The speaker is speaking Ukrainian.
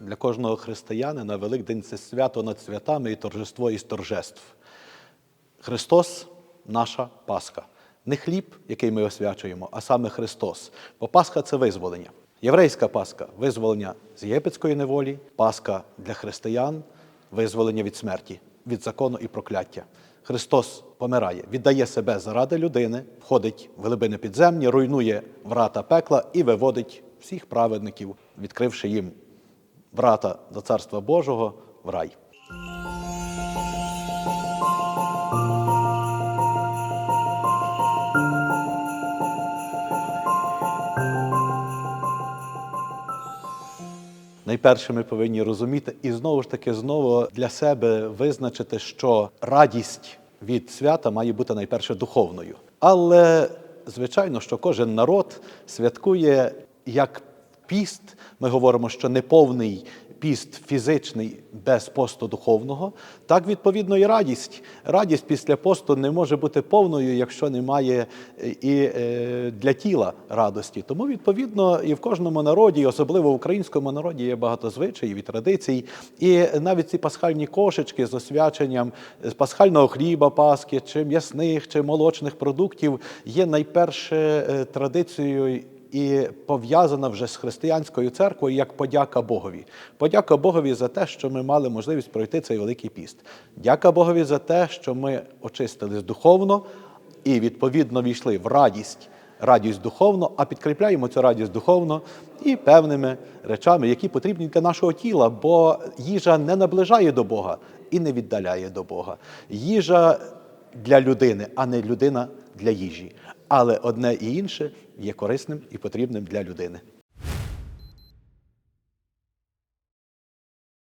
для кожного християнина Великдень це свято над святами і торжество із торжеств. Христос наша Пасха. Не хліб, який ми освячуємо, а саме Христос. Бо Пасха це визволення. Єврейська Пасха визволення з єгипетської неволі, Пасха для християн, визволення від смерті, від закону і прокляття. Христос помирає, віддає себе заради людини, входить в глибини підземні, руйнує врата пекла і виводить всіх праведників, відкривши їм врата до Царства Божого в рай. Найперше ми повинні розуміти і знову ж таки знову для себе визначити, що радість від свята має бути найперше духовною. Але звичайно, що кожен народ святкує як піст. Ми говоримо, що неповний піст фізичний без посту духовного, так відповідно і радість. Радість після посту не може бути повною, якщо немає е, і е, для тіла радості. Тому, відповідно, і в кожному народі, особливо в українському народі, є багато звичаїв і традицій. І навіть ці пасхальні кошечки з освяченням з пасхального хліба, паски, чи м'ясних, чи молочних продуктів є найперше е, традицією і пов'язана вже з християнською церквою як подяка Богові. Подяка Богові за те, що ми мали можливість пройти цей великий піст. Дяка Богові за те, що ми очистились духовно і відповідно війшли в радість. Радість духовно, а підкріпляємо цю радість духовно і певними речами, які потрібні для нашого тіла, бо їжа не наближає до Бога і не віддаляє до Бога. Їжа для людини, а не людина для їжі. Але одне і інше є корисним і потрібним для людини.